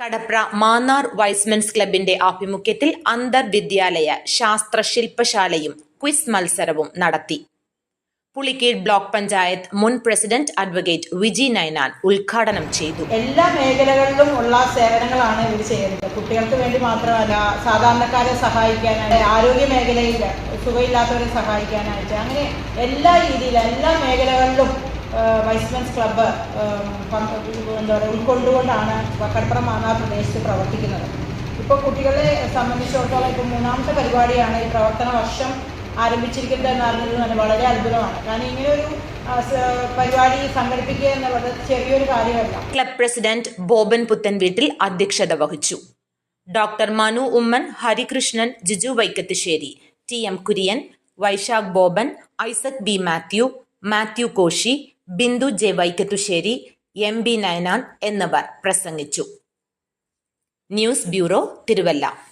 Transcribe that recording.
Kadapra Mannar Y's Men's ക്ലബിന്റെ ആഭിമുഖ്യത്തിൽ അന്തർവിദ്യാലയ ശാസ്ത്ര ശില്പശാലയും ക്വിസ് മത്സരവും നടത്തി. പുളിക്കീട് ബ്ലോക്ക് പഞ്ചായത്ത് മുൻ പ്രസിഡന്റ് അഡ്വക്കേറ്റ് വിജി നൈനാൻ ഉദ്ഘാടനം ചെയ്തു. എല്ലാ മേഖലകളിലും ഉള്ള സേവനങ്ങളാണ് ഇവർ ചെയ്യുന്നത്. കുട്ടികൾക്ക് വേണ്ടി മാത്രമല്ല സാധാരണക്കാരെ സഹായിക്കാനായിട്ട് ആരോഗ്യ മേഖലയിൽ സുഖമില്ലാത്തവരെ സഹായിക്കാനായിട്ട് അങ്ങനെ എല്ലാ രീതിയിലും എല്ലാ മേഖലകളിലും വൈസ്മെൻസ് ക്ലബ്ബ് എന്താ പറയുക ഉൾക്കൊണ്ടുകൊണ്ടാണ് കടപ്പുറം മാന്നാർ പ്രദേശത്ത് പ്രവർത്തിക്കുന്നത്. ഇപ്പോൾ കുട്ടികളെ സംബന്ധിച്ചിടത്തോളം ഇപ്പോൾ മൂന്നാമത്തെ പരിപാടിയാണ് ഈ പ്രവർത്തന വർഷം ആരംഭിച്ചിരിക്കുന്നത് എന്ന് അറിഞ്ഞത് തന്നെ വളരെ അത്ഭുതമാണ്. കാരണം ഇങ്ങനെയൊരു പരിപാടി ചെറിയൊരു ക്ലബ് പ്രസിഡന്റ് ബോബൻ പുത്തൻ വീട്ടിൽ അധ്യക്ഷത വഹിച്ചു. Doctor Manu Oommen Harikrishnan Jiju Vaikathusseri T M Kurian Vaisakh Boban Isaac B Mathew Mathew Koshy Bindu J Vaikathusseri M B Nainan എന്നിവർ പ്രസംഗിച്ചു. News bureau Thiruvalla.